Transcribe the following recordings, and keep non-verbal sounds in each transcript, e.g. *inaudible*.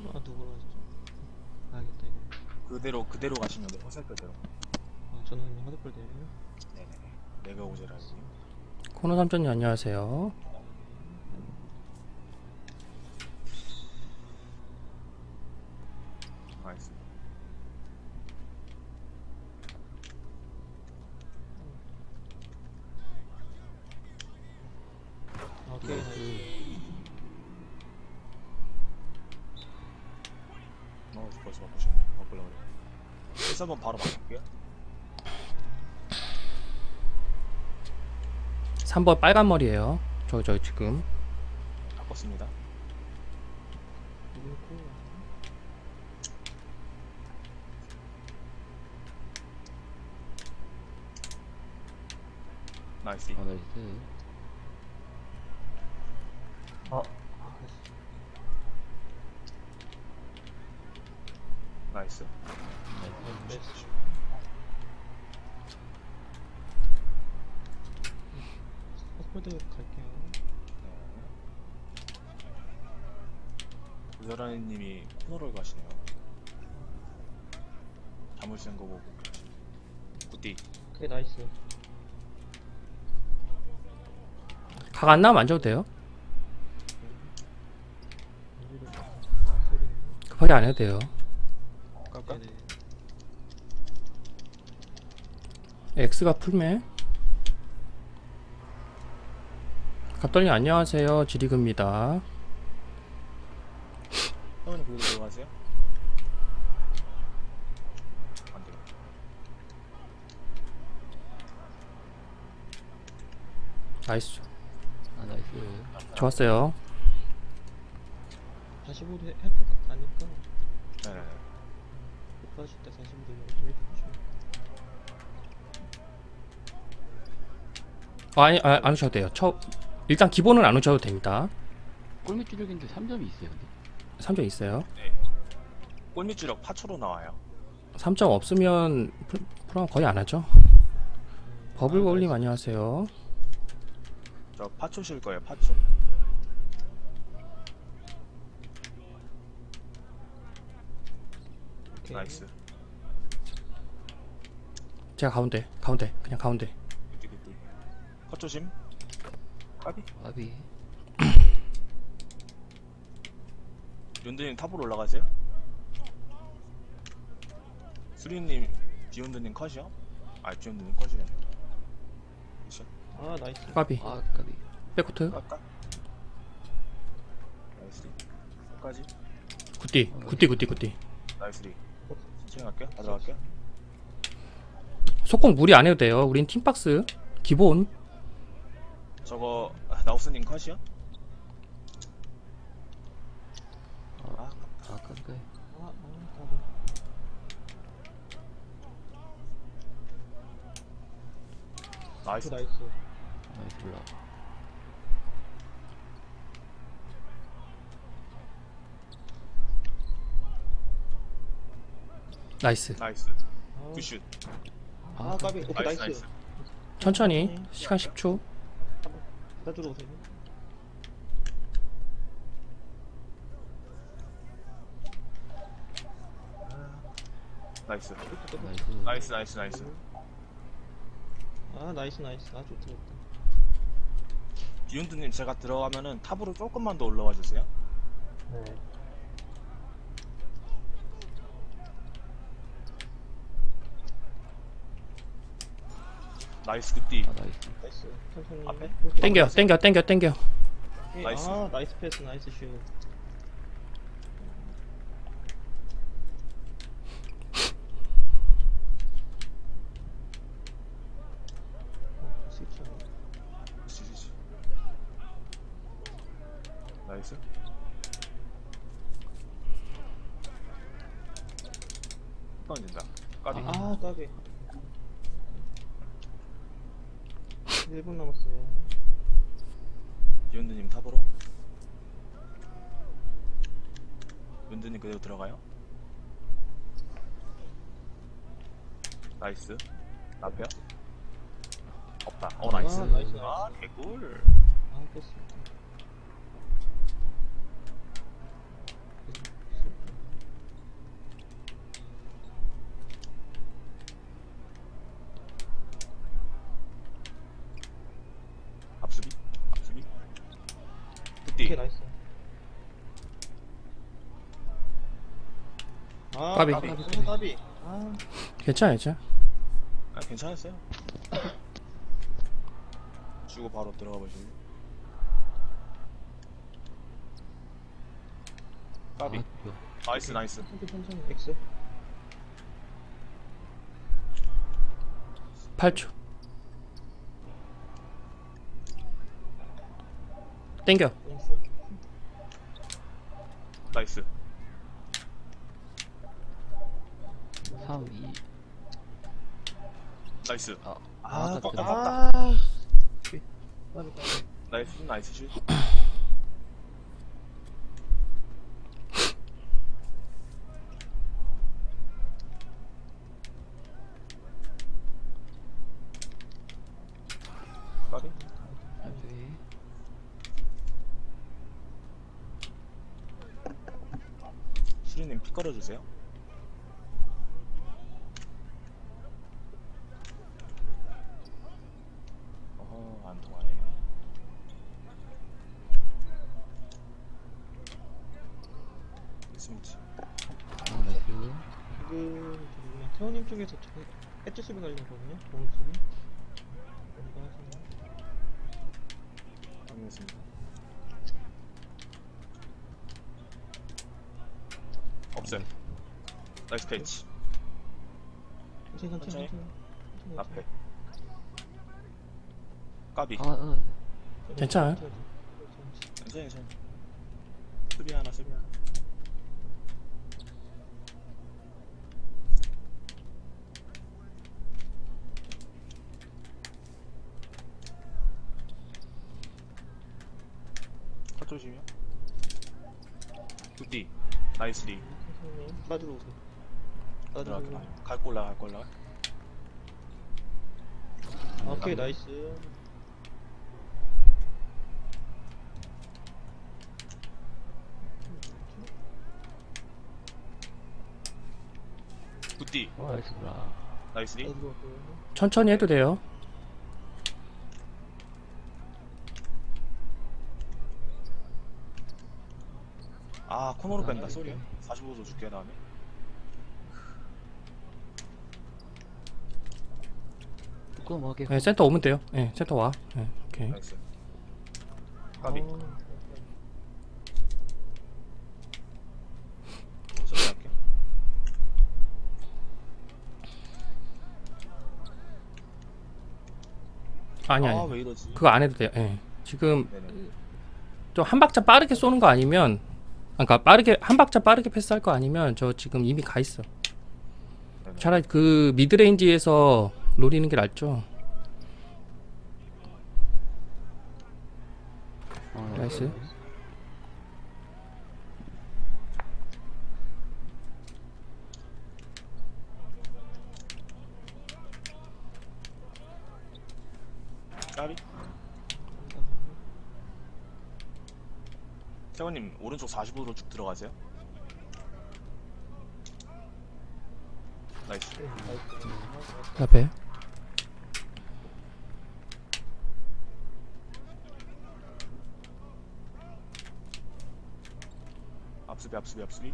누구로 하시죠? 알겠다 이거. 그대로 그대로 가시면 돼. 화살 그대로. 아, 저는 화덕불 대요. 네네네. 내가 오제라니. 코너 삼촌님 안녕하세요. 나이스. 아, 오케이. 나이스. 어 벌써 바꾸시네. 바꾸려고 그래. 1, 4번 바로 바꿀게요. 3번 빨간 머리예요. 저 저 지금 바꿨습니다. 나이스. 아. 나이스. 베스트. 스포드 갈게요. 오제라니님이 코너를 가시네요. 자물쇠인 거 보고 가시네. 굿디. 오케이 나이스. 각 안 나면 안 줘도 돼요. 여기로 소리. 급하게 안 해도 돼요. 깔까? 네네. X가 풀매. 갑돌님 안녕하세요. 지리그입니다. 형님 그대로 들어가세요. 안 돼요. 나이스. 아, 나이스. 좋았어요. 45도 해- 헬프 가니까 네네네. 못 빠질 때 45도 좀 보시면. 아, 아니 아, 안 오셔도 돼요. 저 일단 기본은 안 오셔도 됩니다. 골밑 주력인데 3점이 있어요, 근데. 3점 있어요. 골밑 주력 파초로 나와요. 3점 없으면 풀- 프로 거의 안 하죠. 버블골님 안녕하세요. 저 파초 실 거예요. 파초. 오케이. 나이스. 제가 가운데, 가운데, 그냥 가운데. 컷 조심. 까비. 아비. *coughs* 윤드님 탑으로 올라가세요. 수리님, 비욘드님 컷이요? 아, 비욘드님 컷이래. 그쵸? 아 나이스. 까비, 아, 까비. 백코트, 깎아. 나이스. 끝까지. 굿디, 굿디, 굿디, 굿디. 나이스 리. 천천히 갈게요. 다 들어갈게요. 속공 무리 안 해도 돼요. 우린 팀박스 기본. 저거, 아, 나우스님 컷이요? 아, 아. 아, 아, 까비. 나이스. 나이스. 나이스 올라. 나이스. 나이스. 아, 굿슛. 아 까비. 오케이 나이스, 나이스. 나이스. 천천히. 시간 10초. 나 들어오세요. 나이스. 나이스. 나이스, 나이스, 나이스. 아 나이스 나이스. 아 좋다 좋다. 비욘드님 제가 들어가면은 탑으로 조금만 더 올라와 주세요. 네. 나이스 굿디. 아, 나이스. 나이스. 천천히. 앞에? 이렇게 땡겨. 땡겨, 땡겨, 땡겨. 오케이. 나이스. 아 나이스 패스 나이스 슛. 어, 스위치. 지지지. 나이스. 던진다. 까비. 아 까비. 1분 남았어요. 비욘드님 탑으로. 윤드님 그대로 들어가요. 나이스. 앞에요? 없다. 어 아, 나이스. 나이스, 나이스. 아 개꿀. 아 뺐어. 아, 까비. 까비. 까비. 까비. 아, 괜찮아 괜찮아 아 괜찮았어요 *coughs* 주고 바로 들어가 보시면 까비 아. 나이스 나이스 천천히. X. 8초 땡겨. 나이스 3, 2. 나이스 아, 아, 아, 깜깜. 아. 까비. 까비. 나이스 나이스 슛 까비 *clears throat* 네. 수리님 피 걸어주세요 어허 안 통하네 스미치 아, 나이스. 그 저기 태호님 쪽에서 저 엣지 수비 수비. 뭔가 하시나요? 확인했습니다 없음 나이스 캐치 천천히 천천히 천천히. 천천히. 앞에 까비 아, 아, 괜찮아요. 천천히, 천천히. 괜찮아 괜찮아 수비 하나 수비 하나 조심이요 굿디 나이스 리 천천히. 빠지러 오세요. 빠지러 올라가 오세요. 갈거 올라가 갈거 올라가 오케이 나이스. 굿디 어, 나이스구나. 나이스 빠지러 오세요. 천천히 해도 돼요 코너로 아, 뺀다 나이스. 쏘리 45도 줄게 다음에. 조그맣게. 네, 센터 오면 돼요. 네, 센터 와. 네, 오케이. 나이스. 까비. 어, 할게. 아니 아니. 아왜 이러지? 그거 안 해도 돼요. 예. 지금 네네. 좀 한 박자 빠르게 쏘는 거 아니면 아, 그러니까 빠르게 한 박자 빠르게 패스할 거 아니면 저 지금 이미 가 있어 네네. 차라리 그 미드레인지에서 노리는 게 낫죠 어, 나이스. 까비 세원님 오른쪽 45도로 쭉 들어가세요. 나이스. 앞에. 앞수비 앞수비 앞수비.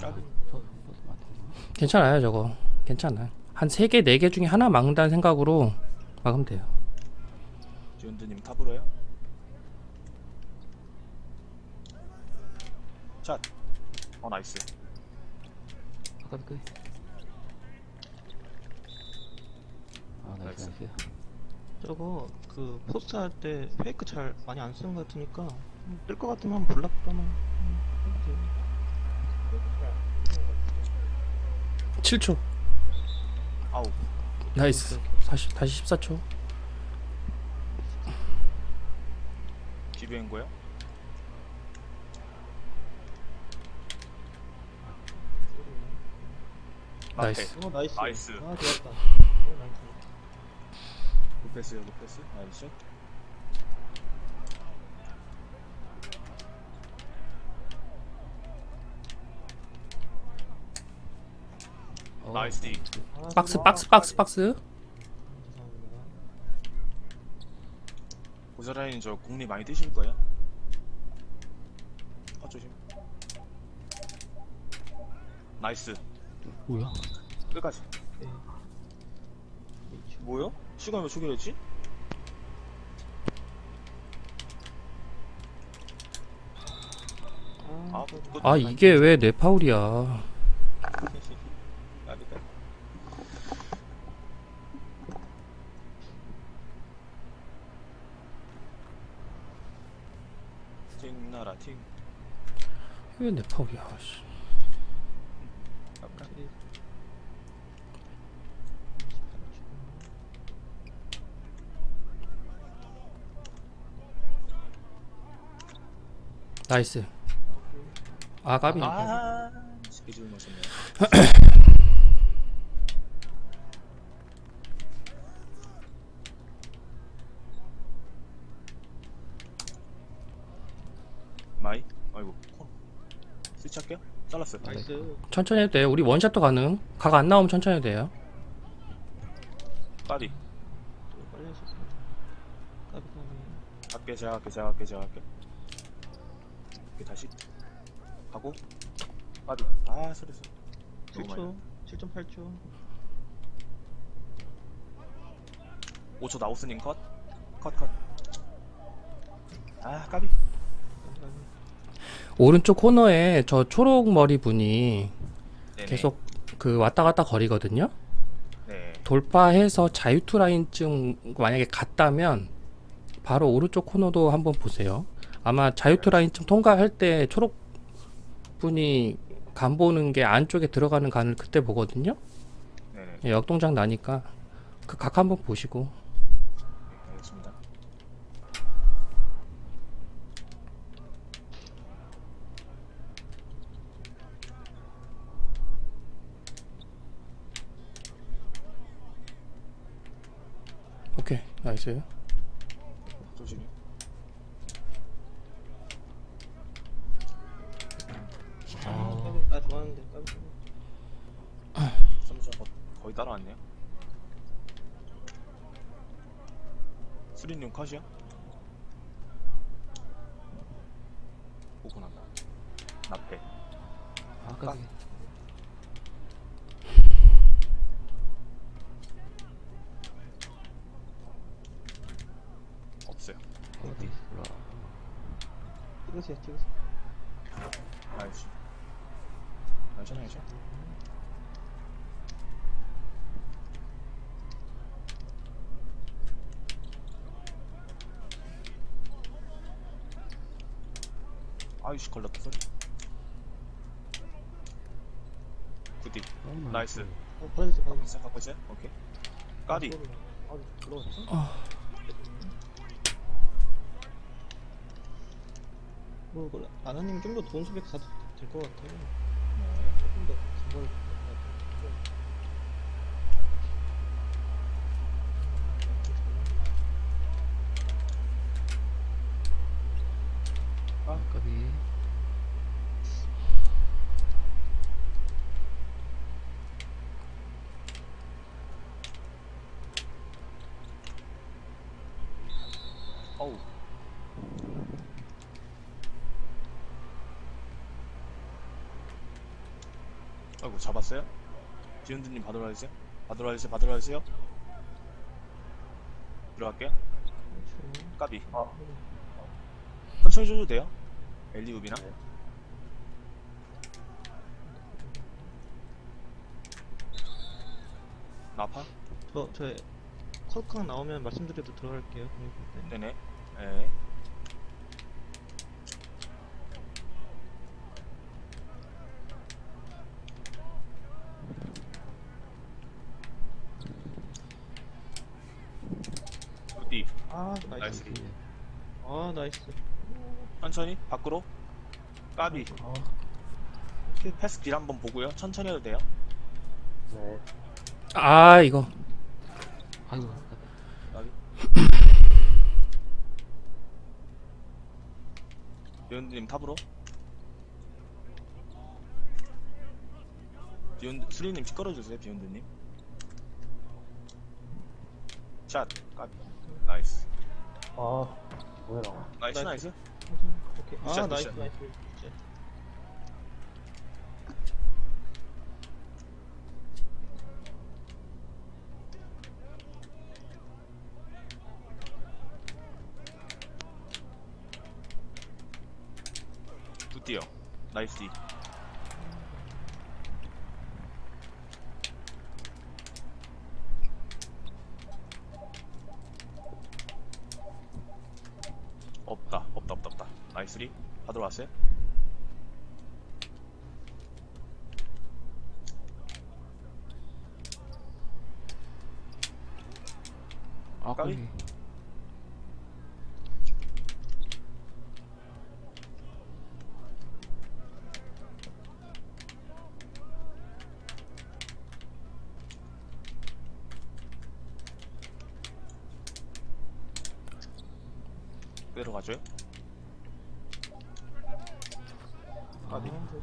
많다. 괜찮아요 저거. 괜찮아요 한 3개 4개 중에 하나 막는다는 생각으로 막으면 돼요 지원드님 탑으로요 샷! 어 나이스 아까 그. 아, 나이스, 나이스. 나이스. 저거 그 포스트 할 때 페이크 잘 많이 안 쓰는 것 같으니까 뜰 것 같으면 한번 블락가만 7초 아우 나이스. 다시, 다시 14초. 기비인 거요? 나이스. 어 나이스. 나이스. 아 좋았다. 어, 나이스 굿패스요 굿패스. 나이스 나이스 박스. 박스 박스 박스 고사라인 저 공리 많이 뜨실 거예요? 아 조심 나이스 뭐야? 끝까지. 뭐야? 시간이 왜 초기랬지 아. 아 이게 왜 내 파울이야 아니다 팅 나라 팅 왜내 파울이야 씨. 나이스. 아 까비. 아 스케줄 맞췄네 마이 아이고 콘 스위치 할게요. 잘랐어요. 나이스. 천천히 해도 돼요. 우리 원샷도 가능. 각 안 나오면 천천히 해도 돼요. 까비 또 빨리 하셨어 까비 까비 할게 제가 할게 제가 할게 제가 할게. 이렇게 다시. 하고. 까비 아 소리 많이 7초 7.8초. 5초 나우스님 컷. 컷, 컷. 아, 까비. 오른쪽 코너에 저 초록 머리 분이 네네. 계속 그 왔다 갔다 거리거든요 네. 돌파해서 자유투 라인쯤 만약에 갔다면 바로 오른쪽 코너도 한번 보세요. 아마 자유투 라인쯤 통과할 때 초록 분이 간 보는 게 안쪽에 들어가는 간을 그때 보거든요. 네네. 예, 역동작 나니까 그 각 한번 보시고 네, 알겠습니다. 오케이 나이스. 조심히. 아아 좋았는데 까비 점점 거, 거의 따라왔네요. 수리님 컷이요? 오고 난다. 나패. 아 까비. 없어요. 어디? 몰라. 찍으세요 찍으세요 나이스. 나이스, 나이스. 아이씨 걸렸다 소리 굿디 나이스 어 받아주세요 갖고 받아주세요 있어요? 갖고 있어요? 오케이 까디 아 들어갔어? 뭐 이거 아나님 좀더 도움 수백 가도 될 것 같아요 네. 조금 더 긴걸 아 까비. 어우 아이고 잡았어요? 지훈드님 받으러 와주세요? 받으러 와주세요? 받으러 와주세요? 들어갈게요. 까비. 천천히 줘도 돼요? 엘리우비나? 나파? 저, 저 컬캉 나오면 말씀드려도 들어갈게요 네. 네네. 네. 굿디 아 나이스 나이스. 까비. 아 나이스 천천히 밖으로. 까비. 아 패스 길 한번 보고요. 천천히 해도 돼요. 아 이거. 아이고. 까비. 비욘드님 탑으로. 비욘드 수리님 시끄러주세요 비욘드님. 샷. 까비. 나이스. 아, 뭐야. 나이스. 나이스. 오케이. 아, 굿샷, 나이스. 나이스. 굿디요 나이스 디 없다 없다 없다 없다 나이스 리 받으러 왔어요? 아, 까비? 까비. 내려가줘요? 아, 까비. 제대로 한 거.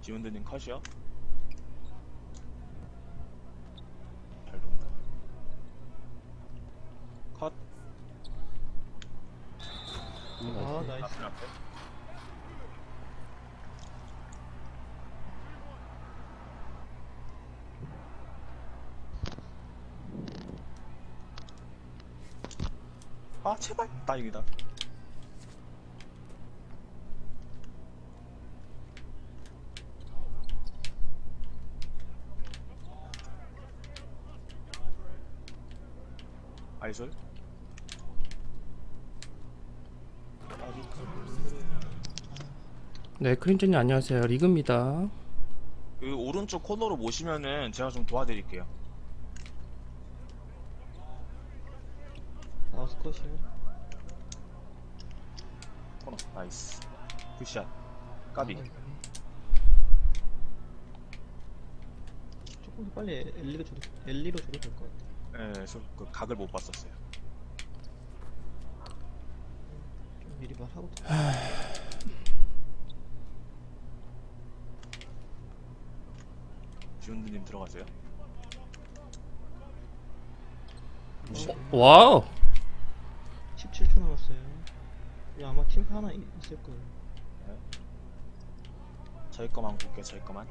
지원드님 컷이요? 잘 논다 컷 음, 아, 나이스. 나이스. 앞에 앞에 아 제발 다행이다 아이솔 네, 크림진님 안녕하세요. 리그입니다. 그 오른쪽 코너로 모시면은 제가 좀 도와드릴게요 나우스 컷이요. 코너 나이스 굿샷 까비 조금 더 빨리 엘리로 줘도, 엘리로 줘도 될것 같아. 예, 저 그 각을 못 봤었어요 좀 미리 말하고. *sighs* 지훈드님 들어가세요 와우! 17초 남았어요. 이 아마 팀 하나 이- 있을 거예요. 저희 거만 볼게요 저희 거만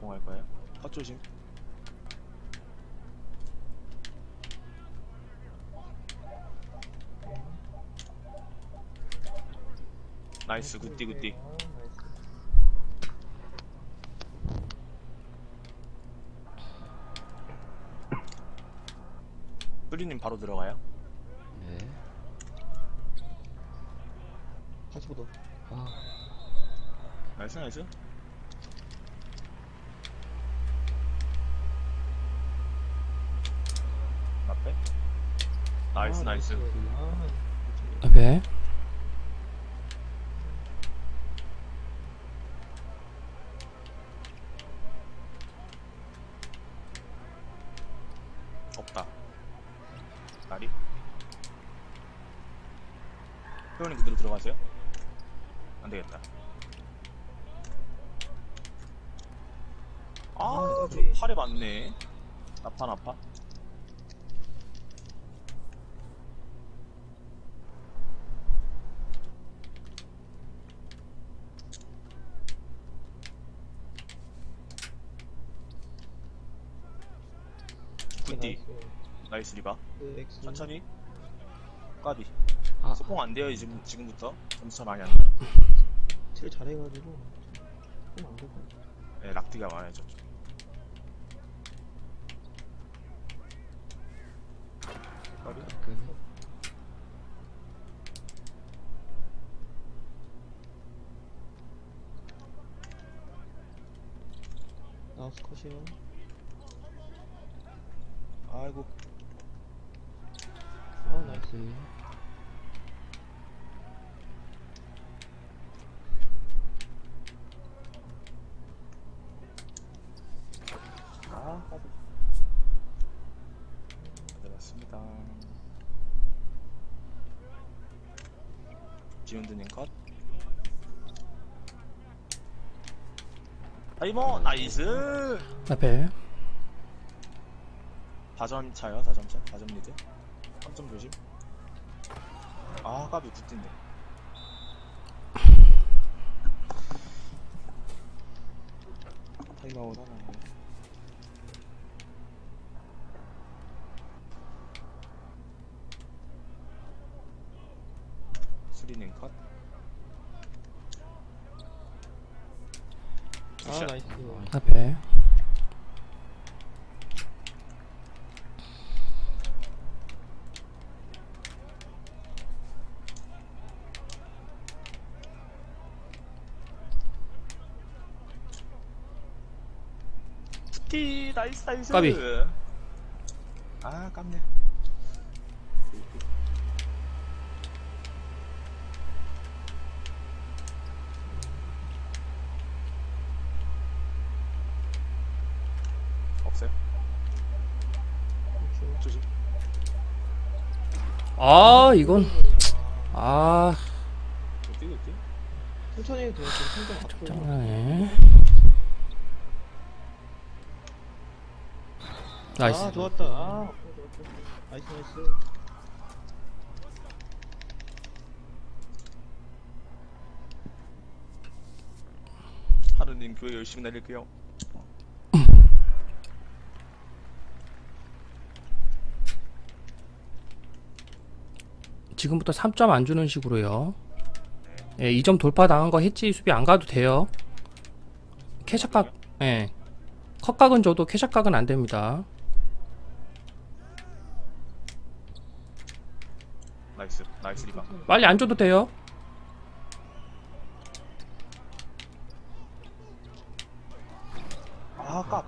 공할 거예요 컷 조심 나이스 굿디 굿디 아, 나이스. 뚜리님 바로 들어가요 45도. 아. 아, 나이스 나이스 나이스. 나이스. 앞에 나파 나파. 굿디. 나이스 리바. 천천히. 까비. 아, 소통 안 돼요 지금 지금부터 점수 차 많이 안 나. 칠 잘해가지고 좀안 되고. 네, 락디가 많아요 저쪽. 까비. 그, 컷이요. 아이고 아, 나이스. 아 까비. 지훈드님 컷. 타이머 나이스. 앞에. 4점 차요 4점 차 4점 리드. 3점 조심. 아 까비 굿인데. 타이머아웃 하나 수리는 컷 아 굿샷. 나이스 앞에 푸티 나이스 나이스 까비. 아 깝네 없어요? 그렇죠. 조심 아 이건 아. 어디? 천천히 해도 돼요 지금 상점 앞으로 짱나네. 나이스. 아 좋았다. 아 나이스 나이스. 하루님 교회 열심히 날릴게요 지금부터 3점 안 주는 식으로요. 예, 2점 돌파 당한 거 해치 수비 안 가도 돼요. 캐샷각 예. 컷각은 줘도 캐샷각은 안 됩니다. 나이스 나이스 리바. 빨리 안 줘도 돼요. 아 깝.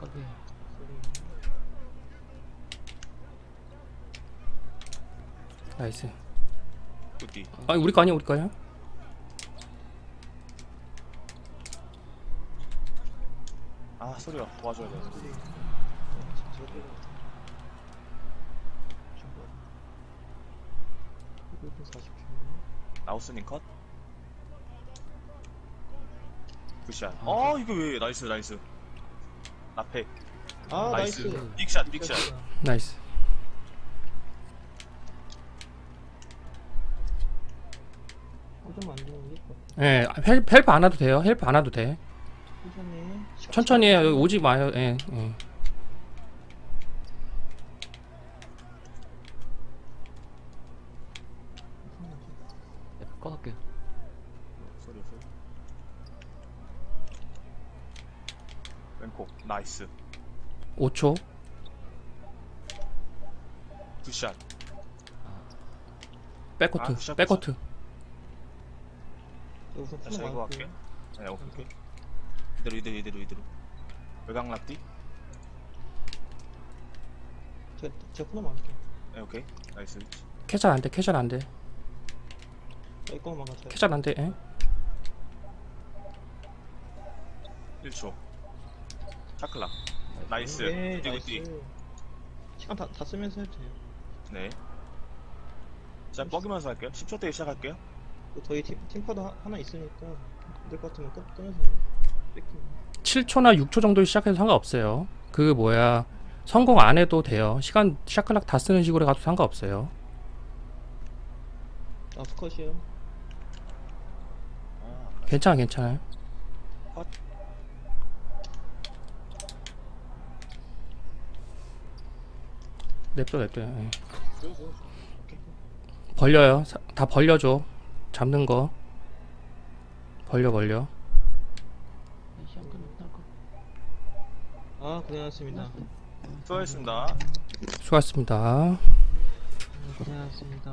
나이스 굿디. 아니 우리 거 아니야 우리 거야? 아 소리야 도와줘야 돼. 나우스님 컷? 굿샷. 어 이거 왜 나이스 나이스. 앞에. 아 나이스. 나이스. 빅샷 빅샷. 나이스 한점 안 되는 게 예 헬, 헬프 안 와도 돼요. 헬프 안 와도 돼. 천천히. 천천히 해요. 여기 오지 마요. 예, 예. 네, 꺼놓을게요. 소리 소리 왼콕 나이스. 5초. 굿샷. 백코트 아, 굿샷, 백코트 다시 풀어 이거 할게 네 오케이 오케이 이대로 이대로 이대로 이대로. 외곽 랍디 제가 제가 풀어 막을게요. 네 오케이. 나이스. 캐샷 안돼 캐샷 안돼. 이거 막아줘요 캐샷 안돼 예? 1초. 차클라. 나이스. 네 굿디 굿디. 나이스. 시간 다, 다 쓰면서 해도 돼요. 네. 자, 뻐기면서 할게요. 10초 때 시작할게요. 또 저희 팀, 하, 하나 있으니까 안 될 것 같으면 끊, 끊어서 뺏기면. 7초나 6초 정도 시작해도 상관없어요. 그 뭐야 성공 안 해도 돼요. 시간 샤클락 다 쓰는 식으로 가도 상관없어요. 아 스컷이에요? 아, 괜찮아 괜찮아요. 컷. 냅둬 냅둬. 예. 벌려요. 사- 다 벌려줘 잡는 거 벌려 벌려. 아 고생하셨습니다 수고하셨습니다. 수고하셨습니다 고생하셨습니다